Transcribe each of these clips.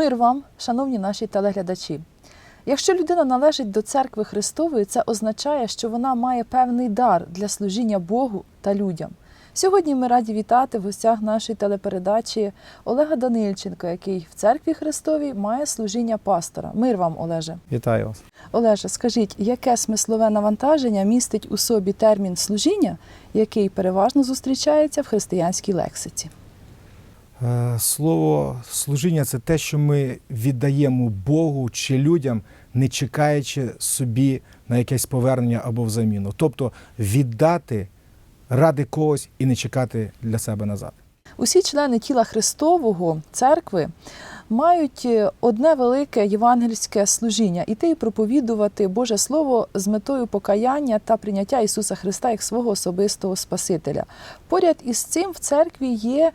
Мир вам, шановні наші телеглядачі. Якщо людина належить до церкви Христової, це означає, що вона має певний дар для служіння Богу та людям. Сьогодні ми раді вітати в гостях нашої телепередачі Олега Данильченка, який в церкві Христовій має служіння пастора. Мир вам, Олеже. Вітаю вас. Олеже, скажіть, яке смислове навантаження містить у собі термін служіння, який переважно зустрічається в християнській лексиці? Е, Слово служіння це те, що ми віддаємо Богу чи людям, не чекаючи собі на якесь повернення або взаміну. Тобто віддати ради когось і не чекати для себе назад. Усі члени тіла Христового церкви мають е, одне велике євангельське служіння іти і проповідувати Боже Слово з метою покаяння та прийняття Ісуса Христа як свого особистого Спасителя. Поряд із цим в церкві є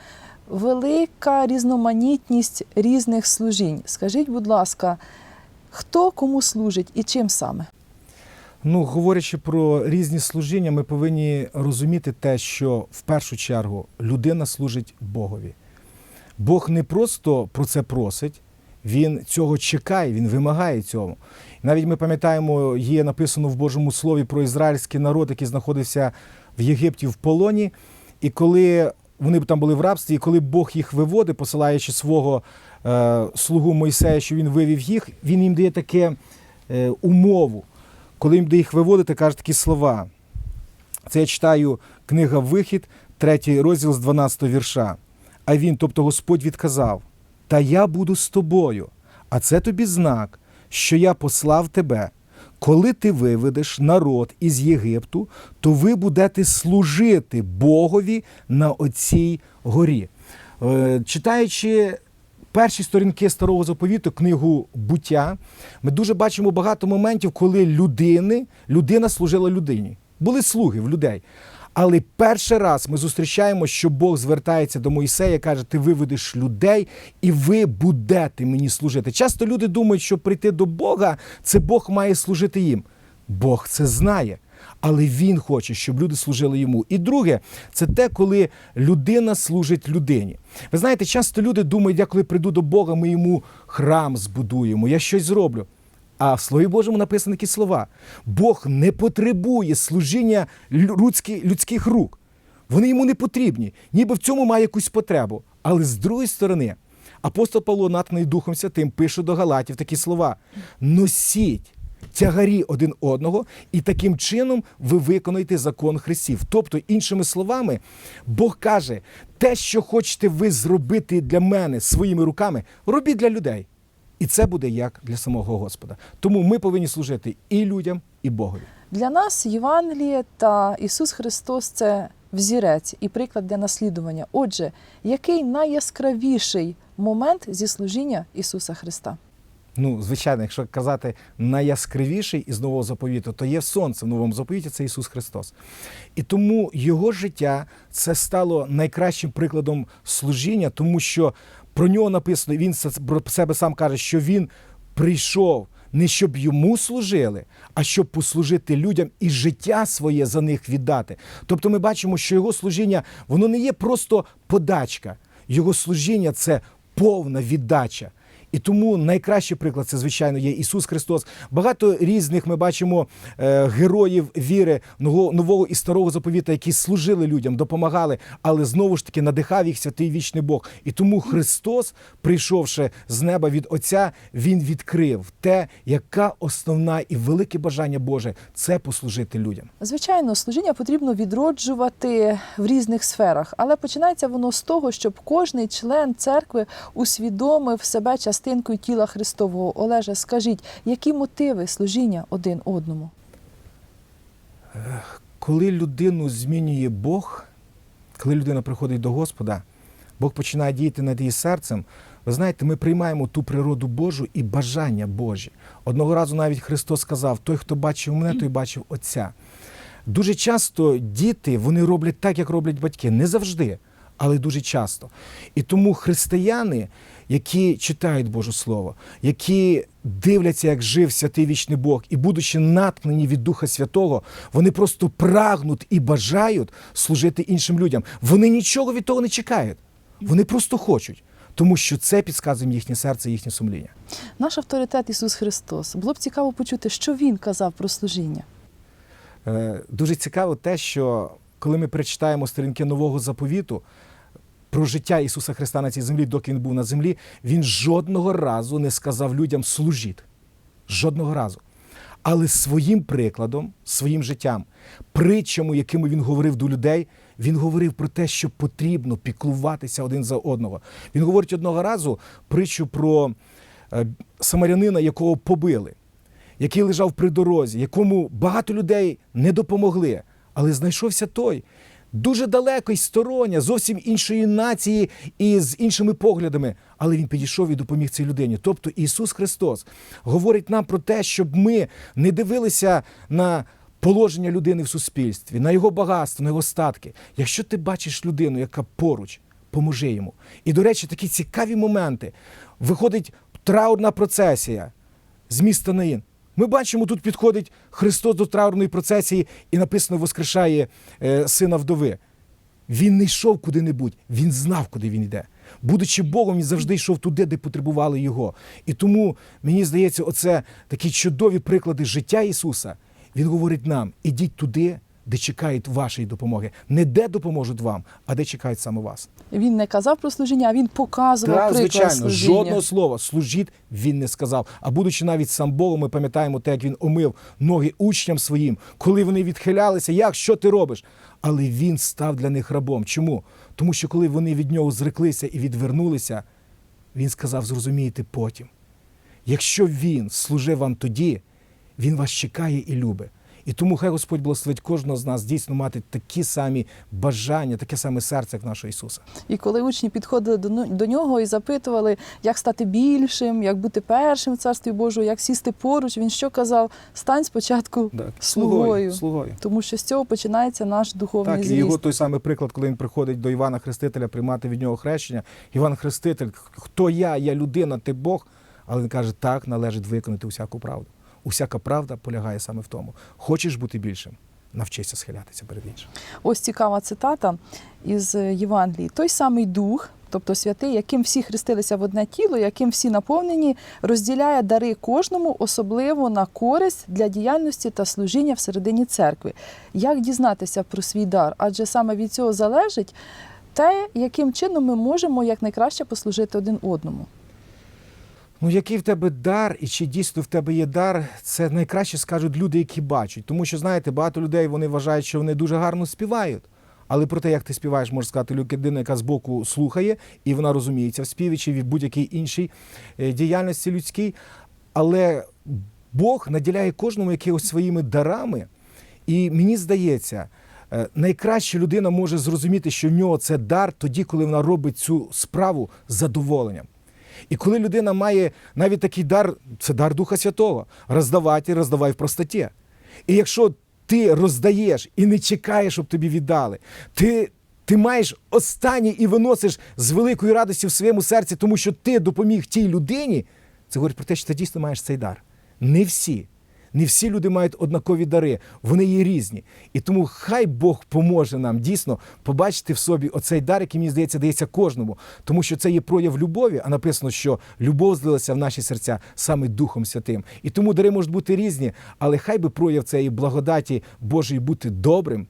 велика різноманітність різних служінь. Скажіть, будь ласка, хто кому служить і чим саме? Ну, говорячи про різні служіння, ми повинні розуміти те, що в першу чергу людина служить Богові. Бог не просто про це просить, він цього чекає, він вимагає цього. І навіть ми пам'ятаємо, є написано в Божому Слові про ізраїльський народ, який знаходився в Єгипті в полоні. І коли вони там були в рабстві, і коли Бог їх виводить, посилаючи свого е, слугу Мойсея, що він вивів їх, він їм дає таке е, умову. Коли їм дає їх виводити, каже такі слова. Це я читаю книга Вихід, третій розділ з 12 вірша. А він, тобто Господь, відказав: Та я буду з тобою, а це тобі знак, що я послав тебе. Коли ти виведеш народ із Єгипту, то ви будете служити Богові на оцій горі. Е, Читаючи перші сторінки старого заповіту, книгу буття, ми дуже бачимо багато моментів, коли людини, людина служила людині. Були слуги в людей. Але перший раз ми зустрічаємо, що Бог звертається до Моїсея, каже: Ти виведеш людей, і ви будете мені служити. Часто люди думають, що прийти до Бога це Бог має служити їм. Бог це знає. Але він хоче, щоб люди служили йому. І друге, це те, коли людина служить людині. Ви знаєте, часто люди думають, я коли прийду до Бога, ми йому храм збудуємо, я щось зроблю. А в Слові Божому написані такі слова: Бог не потребує служіння людських рук. Вони йому не потрібні, ніби в цьому має якусь потребу. Але з другої сторони, апостол Павло, натхнений Духом Святим, пише до Галатів такі слова: носіть тягарі один одного, і таким чином ви виконуєте закон Христів. Тобто, іншими словами, Бог каже: те, що хочете ви зробити для мене своїми руками, робіть для людей. І це буде як для самого Господа. Тому ми повинні служити і людям, і Богові. Для нас Євангеліє та Ісус Христос це взірець і приклад для наслідування. Отже, який найяскравіший момент зі служіння Ісуса Христа? Ну, звичайно, якщо казати найяскравіший із нового заповіту, то є сонце в новому заповіті це Ісус Христос. І тому його життя це стало найкращим прикладом служіння, тому що про нього написано, він про себе сам каже, що він прийшов не щоб йому служили, а щоб послужити людям і життя своє за них віддати. Тобто ми бачимо, що його служіння воно не є просто подачка, його служіння це повна віддача. І тому найкращий приклад це, звичайно, є Ісус Христос. Багато різних ми бачимо е, героїв віри нового, нового і старого заповіта, які служили людям, допомагали, але знову ж таки надихав їх святий вічний Бог. І тому Христос, прийшовши з неба від Отця, Він відкрив те, яка основна і велике бажання Боже це послужити людям. Звичайно, служіння потрібно відроджувати в різних сферах, але починається воно з того, щоб кожний член церкви усвідомив себе частинкою тіла Христового. Олеже, скажіть, які мотиви служіння один одному? Коли людину змінює Бог, коли людина приходить до Господа, Бог починає діяти над її серцем. Ви знаєте, ми приймаємо ту природу Божу і бажання Божі. Одного разу навіть Христос сказав: той, хто бачив мене, той бачив Отця. Дуже часто діти вони роблять так, як роблять батьки. Не завжди, але дуже часто. І тому християни, які читають Боже Слово, які дивляться, як жив святий вічний Бог, і, будучи наткнені від Духа Святого, вони просто прагнуть і бажають служити іншим людям. Вони нічого від того не чекають. Вони просто хочуть. тому що це підказує їхнє серце, їхнє сумління. Наш авторитет Ісус Христос. Було б цікаво почути, що Він казав про служіння. Е, Дуже цікаво те, що коли ми перечитаємо сторінки нового заповіту про життя Ісуса Христа на цій землі, доки він був на землі, він жодного разу не сказав людям служіть. Жодного разу. Але своїм прикладом, своїм життям, притчами, якими він говорив до людей, він говорив про те, що потрібно піклуватися один за одного. Він говорить одного разу притчу про е, самарянина, якого побили який лежав при дорозі, якому багато людей не допомогли, але знайшовся той. Дуже далеко й стороння, зовсім іншої нації і з іншими поглядами. Але він підійшов і допоміг цій людині. Тобто Ісус Христос говорить нам про те, щоб ми не дивилися на положення людини в суспільстві, на його багатство, на його статки. Якщо ти бачиш людину, яка поруч, поможи йому. І, до речі, такі цікаві моменти. Виходить траурна процесія з міста Наїн. Ми бачимо, тут підходить Христос до траурної процесії і написано воскрешає е, сина вдови. Він не йшов куди-небудь, він знав, куди він йде. Будучи Богом, він завжди йшов туди, де потребували його. І тому мені здається, оце такі чудові приклади життя Ісуса. Він говорить нам: ідіть туди, де чекають вашої допомоги. Не де допоможуть вам, а де чекають саме вас. Він не казав про служіння, а він показував Так, приклад звичайно, служіння. жодного слова служіть він не сказав. А будучи навіть сам Богом, ми пам'ятаємо те, як він омив ноги учням своїм, коли вони відхилялися, як що ти робиш? Але він став для них рабом. Чому? Тому що коли вони від нього зреклися і відвернулися, він сказав: зрозумієте потім. Якщо він служив вам тоді, він вас чекає і любить. І тому хай Господь благословить кожного з нас дійсно мати такі самі бажання, таке саме серце, як нашого Ісуса. І коли учні підходили до, ну- до нього і запитували, як стати більшим, як бути першим в царстві Божому, як сісти поруч, він що казав? Стань спочатку слугою. слугою. Тому що з цього починається наш духовний Так, і його той самий приклад, коли він приходить до Івана Хрестителя приймати від нього хрещення. Іван Хреститель, хто я? Я людина, ти Бог. Але він каже, так належить виконати усяку правду. Усяка правда полягає саме в тому. Хочеш бути більшим, навчися схилятися перед іншим. Ось цікава цитата із Євангелії. Той самий дух, тобто святий, яким всі хрестилися в одне тіло, яким всі наповнені, розділяє дари кожному, особливо на користь для діяльності та служіння всередині церкви. Як дізнатися про свій дар? Адже саме від цього залежить те, яким чином ми можемо якнайкраще послужити один одному. Ну, який в тебе дар, і чи дійсно в тебе є дар, це найкраще скажуть люди, які бачать. Тому що, знаєте, багато людей вони вважають, що вони дуже гарно співають. Але про те, як ти співаєш, може сказати людина, яка збоку слухає, і вона розуміється в співі чи в будь-якій іншій е, діяльності людській. Але Бог наділяє кожному якихось своїми дарами. І мені здається, е, найкраще людина може зрозуміти, що в нього це дар тоді, коли вона робить цю справу з задоволенням. І коли людина має навіть такий дар, це дар Духа Святого, роздавати, роздавай в простоті. І якщо ти роздаєш і не чекаєш, щоб тобі віддали, ти, ти маєш останнє і виносиш з великої радості в своєму серці, тому що ти допоміг тій людині, це говорить про те, що ти дійсно маєш цей дар. Не всі. Не всі люди мають однакові дари, вони є різні. І тому хай Бог поможе нам дійсно побачити в собі оцей дар, який мені здається, дається кожному. Тому що це є прояв любові, а написано, що любов злилася в наші серця саме Духом Святим. І тому дари можуть бути різні, але хай би прояв цієї благодаті Божої бути добрим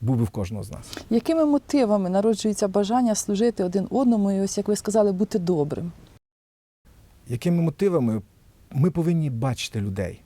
був би в кожного з нас. Якими мотивами народжується бажання служити один одному, і ось як ви сказали, бути добрим? Якими мотивами ми повинні бачити людей?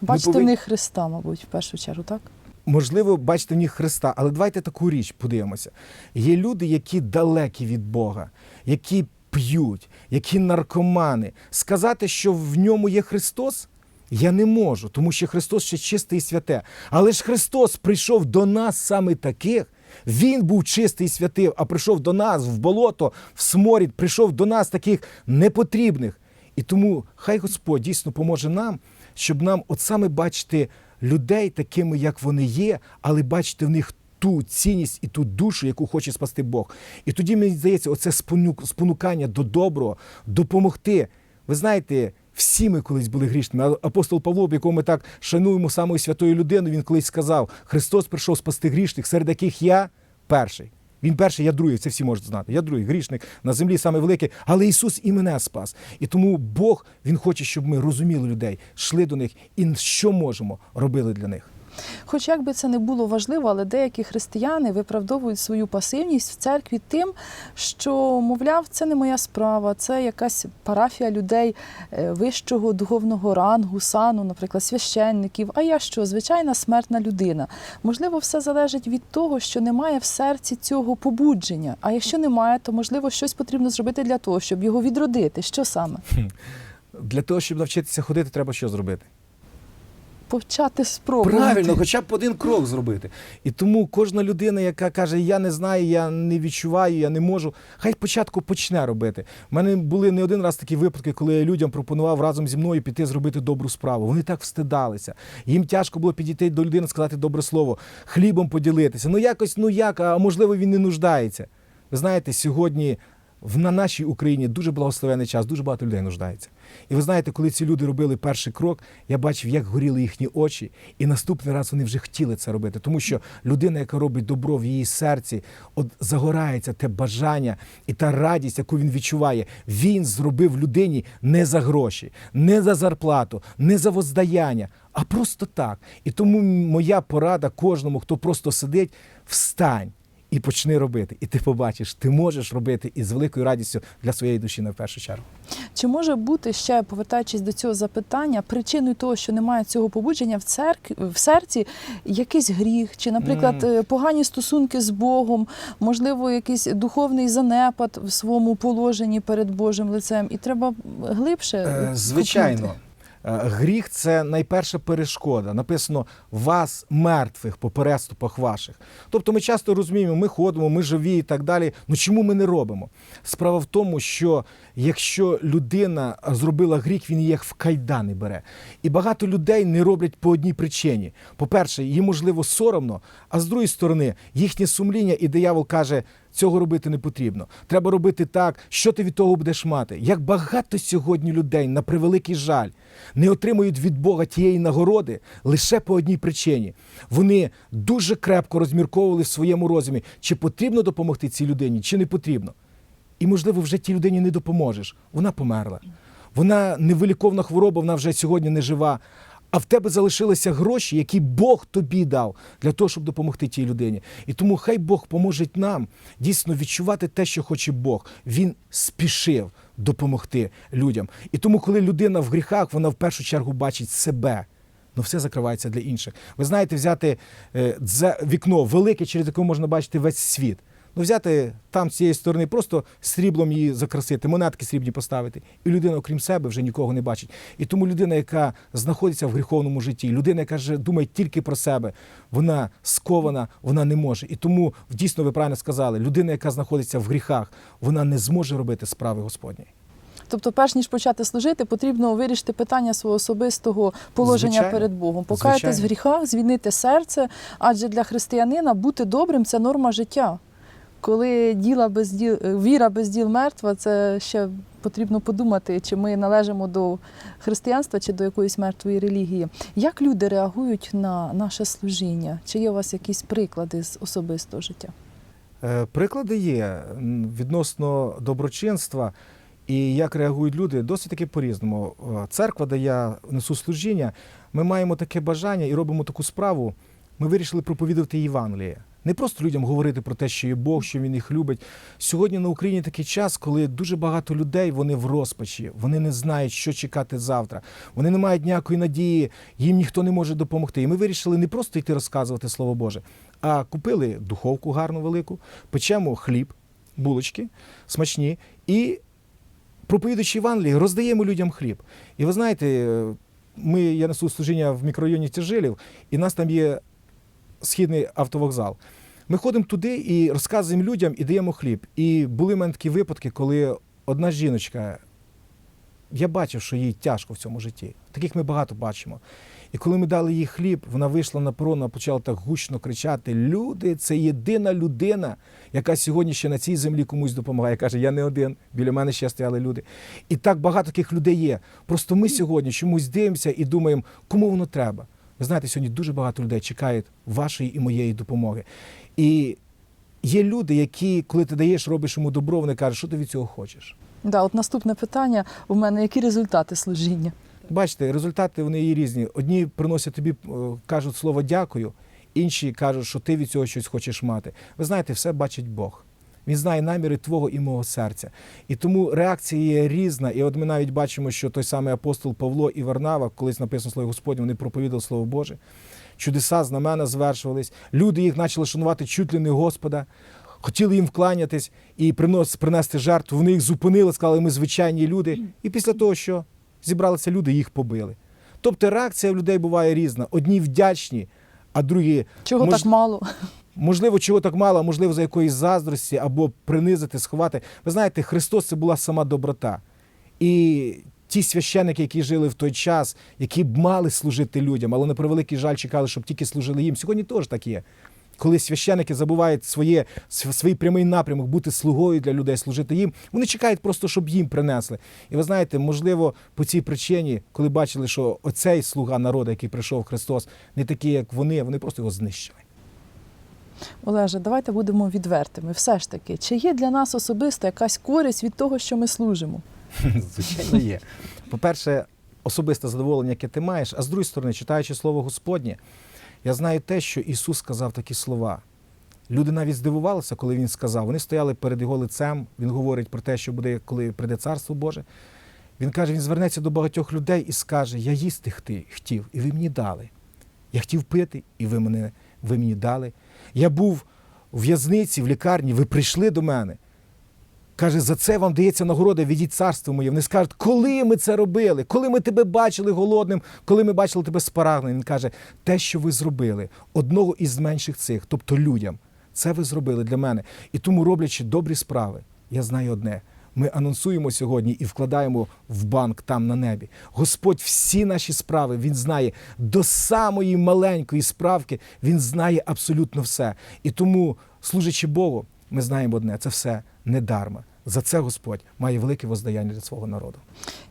Бачите повинні- в них Христа, мабуть, в першу чергу, так? можливо, бачите в них Христа, але давайте таку річ подивимося. Є люди, які далекі від Бога, які п'ють, які наркомани. Сказати, що в ньому є Христос, я не можу, тому що Христос ще чисте і святе. Але ж Христос прийшов до нас саме таких. Він був чистий і святий, а прийшов до нас в болото, в сморід, прийшов до нас таких непотрібних. І тому хай Господь дійсно поможе нам, щоб нам от саме бачити людей такими, як вони є, але бачити в них ту цінність і ту душу, яку хоче спасти Бог. І тоді мені здається, оце спону- спонукання до доброго, допомогти. Ви знаєте, всі ми колись були грішними. Апостол Павло, якого ми так шануємо самою святою людиною, він колись сказав: Христос прийшов спасти грішних, серед яких я перший. Він перший, я другий, це всі можуть знати. Я другий грішник на землі саме великий, але Ісус і мене спас. І тому Бог Він хоче, щоб ми розуміли людей, йшли до них і що можемо робили для них. Хоч як би це не було важливо, але деякі християни виправдовують свою пасивність в церкві тим, що, мовляв, це не моя справа, це якась парафія людей е, вищого духовного рангу, сану, наприклад, священників. А я що, звичайна смертна людина. Можливо, все залежить від того, що немає в серці цього побудження. А якщо немає, то можливо щось потрібно зробити для того, щоб його відродити. Що саме? Для того, щоб навчитися ходити, треба що зробити? Почати спробувати. Правильно, хоча б один крок зробити. І тому кожна людина, яка каже, я не знаю, я не відчуваю, я не можу, хай спочатку почне робити. У мене були не один раз такі випадки, коли я людям пропонував разом зі мною піти зробити добру справу. Вони так встидалися. Їм тяжко було підійти до людини, сказати добре слово, хлібом поділитися. Ну якось, ну як, а можливо, він не нуждається. Ви знаєте, сьогодні на нашій Україні дуже благословений час, дуже багато людей нуждається. І ви знаєте, коли ці люди робили перший крок, я бачив, як горіли їхні очі, і наступний раз вони вже хотіли це робити. Тому що людина, яка робить добро в її серці, от загорається те бажання і та радість, яку він відчуває. Він зробив людині не за гроші, не за зарплату, не за воздаяння, а просто так. І тому моя порада кожному, хто просто сидить, встань. І почни робити, і ти побачиш, ти можеш робити із великою радістю для своєї душі на першу чергу. Чи може бути ще повертаючись до цього запитання, причиною того, що немає цього побудження в церкві в серці, якийсь гріх, чи, наприклад, е, погані стосунки з Богом, можливо, якийсь духовний занепад в своєму положенні перед Божим лицем, і треба глибше Е. Звичайно. Е, Гріх це найперша перешкода. Написано вас мертвих по переступах ваших. Тобто ми часто розуміємо, ми ходимо, ми живі і так далі. Ну чому ми не робимо? Справа в тому, що якщо людина зробила гріх, він її як в кайдани бере. І багато людей не роблять по одній причині. По-перше, їм можливо соромно, а з другої сторони, їхнє сумління і диявол каже. Цього робити не потрібно. Треба робити так, що ти від того будеш мати. Як багато сьогодні людей, на превеликий жаль, не отримують від Бога тієї нагороди лише по одній причині. Вони дуже крепко розмірковували в своєму розумі, чи потрібно допомогти цій людині, чи не потрібно. І, можливо, вже тій людині не допоможеш. Вона померла. Вона невиліковна хвороба, вона вже сьогодні не жива. А в тебе залишилися гроші, які Бог тобі дав для того, щоб допомогти тій людині. І тому хай Бог поможе нам дійсно відчувати те, що хоче Бог. Він спішив допомогти людям. І тому, коли людина в гріхах, вона в першу чергу бачить себе. Ну, все закривається для інших. Ви знаєте, взяти е, вікно велике, через яке можна бачити весь світ. Ну, взяти там з цієї сторони, просто сріблом її закрасити, монетки срібні поставити. І людина, окрім себе, вже нікого не бачить. І тому людина, яка знаходиться в гріховному житті, людина, яка же думає тільки про себе, вона скована, вона не може. І тому дійсно ви правильно сказали, людина, яка знаходиться в гріхах, вона не зможе робити справи Господньої. Тобто, перш ніж почати служити, потрібно вирішити питання свого особистого положення Звичайно. перед Богом, покаятись в гріхах, звільнити серце. Адже для християнина бути добрим це норма життя. Коли діла без діл, віра без діл мертва, це ще потрібно подумати, чи ми належимо до християнства чи до якоїсь мертвої релігії. Як люди реагують на наше служіння? Чи є у вас якісь приклади з особистого життя? Е, Приклади є відносно доброчинства і як реагують люди досить таки по-різному. Е, Церква, де я несу служіння, ми маємо таке бажання і робимо таку справу. Ми вирішили проповідувати Євангеліє. Не просто людям говорити про те, що є Бог, що він їх любить. Сьогодні на Україні такий час, коли дуже багато людей вони в розпачі, вони не знають, що чекати завтра. Вони не мають ніякої надії, їм ніхто не може допомогти. І ми вирішили не просто йти розказувати Слово Боже, а купили духовку гарну велику, печемо хліб, булочки смачні і проповідуючи Євангелії, роздаємо людям хліб. І ви знаєте, ми, я несу служіння в мікрорайоні Тяжилів, і нас там є східний автовокзал. Ми ходимо туди і розказуємо людям і даємо хліб. І були в мене такі випадки, коли одна жіночка, я бачив, що їй тяжко в цьому житті. Таких ми багато бачимо. І коли ми дали їй хліб, вона вийшла на перон, почала так гучно кричати: Люди, це єдина людина, яка сьогодні ще на цій землі комусь допомагає. Каже, я не один, біля мене ще стояли люди. І так багато таких людей є. Просто ми сьогодні чомусь дивимося і думаємо, кому воно треба. Ви знаєте, сьогодні дуже багато людей чекають вашої і моєї допомоги. І є люди, які, коли ти даєш, робиш йому добро, вони кажуть, що ти від цього хочеш. Да, от наступне питання у мене: які результати служіння? Бачите, результати вони є різні. Одні приносять тобі, е, кажуть слово дякую, інші кажуть, що ти від цього щось хочеш мати. Ви знаєте, все бачить Бог. Він знає наміри твого і мого серця. І тому реакція є різна. І от ми навіть бачимо, що той самий апостол Павло і Варнава, колись написано слово Господнє, вони проповідали Слово Боже. Чудеса, знамена звершувались. Люди їх почали шанувати чуть ли не Господа, хотіли їм вкланятись і принос, принести жертву. Вони їх зупинили, сказали, ми звичайні люди. І після того, що зібралися люди, їх побили. Тобто реакція в людей буває різна. Одні вдячні, а другі Чого Мож- так мало? Можливо, чого так мало, можливо, за якоїсь заздрості або принизити, сховати. Ви знаєте, Христос це була сама доброта. І ті священники, які жили в той час, які б мали служити людям, але на превеликий жаль чекали, щоб тільки служили їм. Сьогодні теж так є. Коли священики забувають своє, свій прямий напрямок бути слугою для людей, служити їм, вони чекають просто, щоб їм принесли. І ви знаєте, можливо, по цій причині, коли бачили, що оцей слуга народу, який прийшов Христос, не такий, як вони, вони просто його знищили. Олеже, давайте будемо відвертими. Все ж таки, чи є для нас особисто якась користь від того, що ми служимо? Звичайно, є. По-перше, особисте задоволення, яке ти маєш, а з другої сторони, читаючи слово Господнє, я знаю те, що Ісус сказав такі слова. Люди навіть здивувалися, коли Він сказав. Вони стояли перед його лицем. Він говорить про те, що буде, коли прийде Царство Боже. Він каже, він звернеться до багатьох людей і скаже: Я їсти хотів, і ви мені дали. Я хотів пити, і ви, мене, ви мені дали. Я був в в'язниці, в лікарні, ви прийшли до мене. Каже, за це вам дається нагорода, відіть царство моє. Вони скажуть, коли ми це робили, коли ми тебе бачили голодним, коли ми бачили тебе спарагненим. Він каже, те, що ви зробили, одного із менших цих, тобто людям, це ви зробили для мене. І тому, роблячи добрі справи, я знаю одне. Ми анонсуємо сьогодні і вкладаємо в банк там на небі. Господь всі наші справи Він знає до самої маленької справки, Він знає абсолютно все. І тому, служачи Богу, ми знаємо одне: це все не дарма. За це Господь має велике воздаяння для свого народу.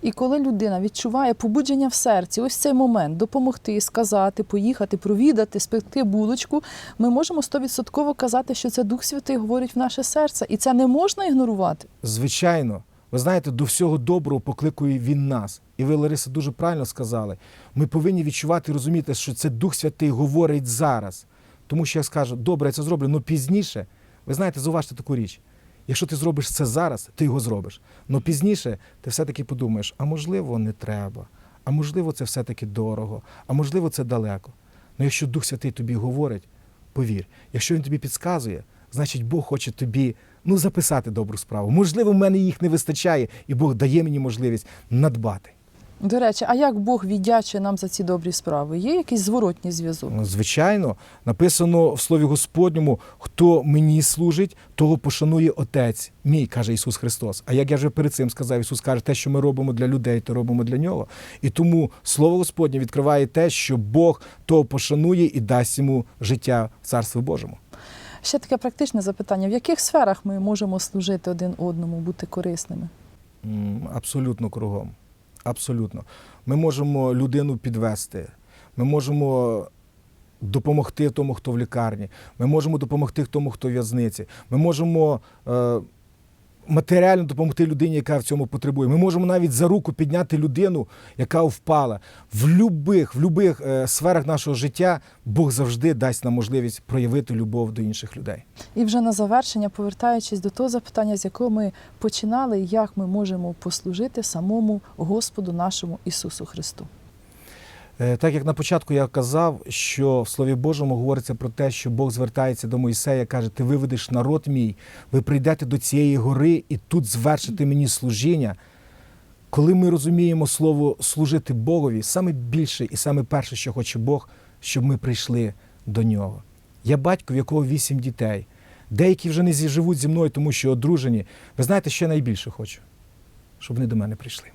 І коли людина відчуває побудження в серці, ось цей момент допомогти, сказати, поїхати, провідати, спекти булочку, ми можемо стовідсотково казати, що це Дух Святий говорить в наше серце, і це не можна ігнорувати. Звичайно, ви знаєте, до всього доброго покликує він нас. І ви, Лариса, дуже правильно сказали. Ми повинні відчувати і розуміти, що це Дух Святий говорить зараз. Тому що я скажу, добре, я це зроблю, але пізніше. Ви знаєте, зауважте таку річ. Якщо ти зробиш це зараз, ти його зробиш. Але пізніше ти все-таки подумаєш, а можливо, не треба, а можливо, це все-таки дорого, а можливо, це далеко. Ну якщо Дух Святий тобі говорить, повір, якщо він тобі підказує, значить Бог хоче тобі ну, записати добру справу. Можливо, в мене їх не вистачає, і Бог дає мені можливість надбати. До речі, а як Бог віддячує нам за ці добрі справи? Є якийсь зворотній зв'язок? Ну, Звичайно, написано в Слові Господньому: хто мені служить, того пошанує Отець мій, каже Ісус Христос. А як я вже перед цим сказав, Ісус каже, те, що ми робимо для людей, то робимо для нього. І тому Слово Господнє відкриває те, що Бог того пошанує і дасть йому життя в Царстві Божому. Ще таке практичне запитання: в яких сферах ми можемо служити один одному, бути корисними? Абсолютно кругом. Абсолютно. Ми можемо людину підвести, ми можемо допомогти тому, хто в лікарні, ми можемо допомогти тому, хто в в'язниці, ми можемо е, матеріально допомогти людині, яка в цьому потребує. Ми можемо навіть за руку підняти людину, яка впала. В любих, в любих е, сферах нашого життя Бог завжди дасть нам можливість проявити любов до інших людей. І вже на завершення, повертаючись до того запитання, з якого ми починали, як ми можемо послужити самому Господу нашому Ісусу Христу. Е, Так як на початку я казав, що в Слові Божому говориться про те, що Бог звертається до Мойсея, каже: Ти виведеш народ мій, ви прийдете до цієї гори і тут звершите мені служіння. Коли ми розуміємо слово служити Богові, саме більше і саме перше, що хоче Бог, щоб ми прийшли до нього. Я батько, в якого вісім дітей. Деякі вже не живуть зі мною, тому що одружені. Ви знаєте, що я найбільше хочу? Щоб вони до мене прийшли.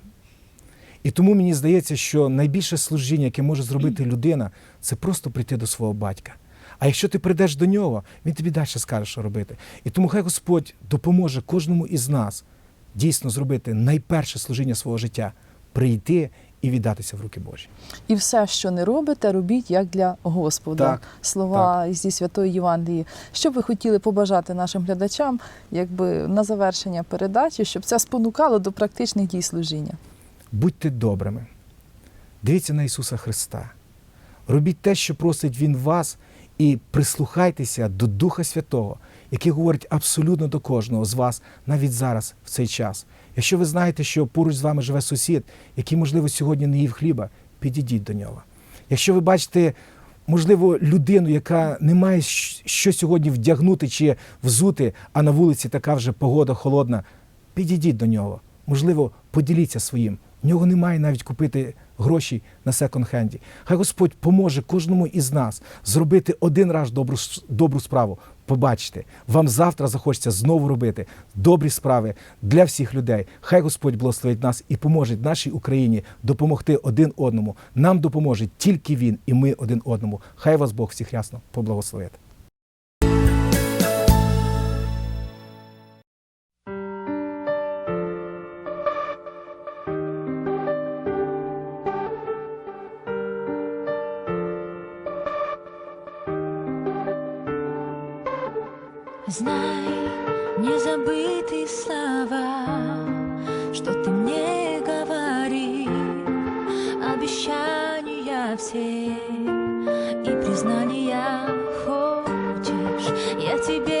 І тому мені здається, що найбільше служіння, яке може зробити людина, це просто прийти до свого батька. А якщо ти прийдеш до нього, він тобі далі скаже, що робити. І тому хай Господь допоможе кожному із нас дійсно зробити найперше служіння свого життя прийти і віддатися в руки Божі. І все, що не робите, робіть як для Господа. Так, Слова зі святої Євангелії. Що б ви хотіли побажати нашим глядачам, якби на завершення передачі, щоб це спонукало до практичних дій служіння? Будьте добрими. Дивіться на Ісуса Христа. Робіть те, що просить Він вас, і прислухайтеся до Духа Святого, який говорить абсолютно до кожного з вас навіть зараз, в цей час. Якщо ви знаєте, що поруч з вами живе сусід, який, можливо, сьогодні не їв хліба, підійдіть до нього. Якщо ви бачите, можливо, людину, яка не має що сьогодні вдягнути чи взути, а на вулиці така вже погода холодна, підійдіть до нього. Можливо, поділіться своїм. В нього немає навіть купити гроші на секонд-хенді. Хай Господь поможе кожному із нас зробити один раз добру, добру справу. Побачите, вам завтра захочеться знову робити добрі справи для всіх людей. Хай Господь благословить нас і поможе нашій Україні допомогти один одному. Нам допоможе тільки Він і ми один одному. Хай вас Бог всіх ясно поблагословить. Знай, не забыты слова, что ты мне говори, обещания все и признания хочешь, я тебе